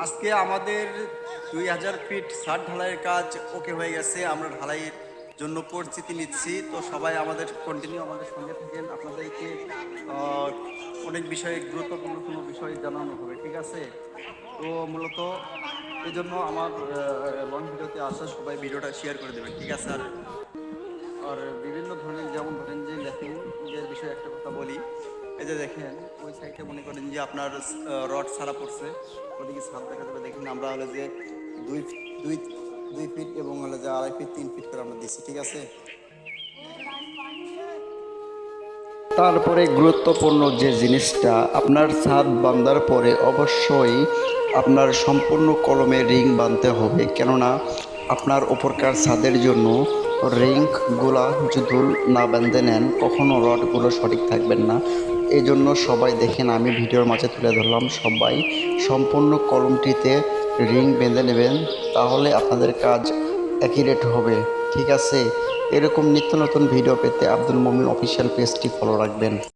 আজকে আমাদের দুই হাজার ফিট ছাদ ঢালাইয়ের কাজ ওকে হয়ে গেছে, আমরা ঢালাইয়ের জন্য পরিচিতি নিচ্ছি। তো সবাই আমাদের কন্টিনিউ আমাদের সঙ্গে থাকেন। আপনাদেরকে অনেক বিষয়ে, গুরুত্বপূর্ণ কোনো বিষয় জানানো হবে, ঠিক আছে? তো মূলত এই জন্য আমার লং ভিডিওতে আসা সবাই ভিডিওটা শেয়ার করে দেবেন, ঠিক আছে? আর আর বিভিন্ন ধরনের, যেমন ধরেন যে এর বিষয়ে একটা কথা বলি। এই যে দেখেন, ওই সাইডে মনে করেন যে আপনার রড ছাড়া পড়ছে। ওদিকে ছাদ দেখা যাবে, দেখেন আমরা হলো যে দুই দুই দুই ফিট এবং হলো যে আড়াই ফিট, তিন ফিট করে আমরা দিচ্ছি ঠিক আছে? তারপরে গুরুত্বপূর্ণ যে জিনিসটা, আপনার ছাদ বাঁধার পরে অবশ্যই আপনার সম্পূর্ণ কলমে রিং বাঁধতে হবে। কেননা আপনার ওপরকার ছাদের জন্য রিংগুলা যদি না বেঁধে নেন কখনও রডগুলো সঠিক থাকবেন না। এই জন্য সবাই দেখেন, আমি ভিডিওর মাঝে তুলে ধরলাম, সবাই সম্পূর্ণ কলমটিতে রিং বেঁধে নেবেন, তাহলে আপনাদের কাজ অ্যাকিরেট হবে। ঠিক আছে? এরকম নিত্য নতুন ভিডিও পেতে আব্দুল মমিন অফিসিয়াল পেজটি ফলো রাখবেন।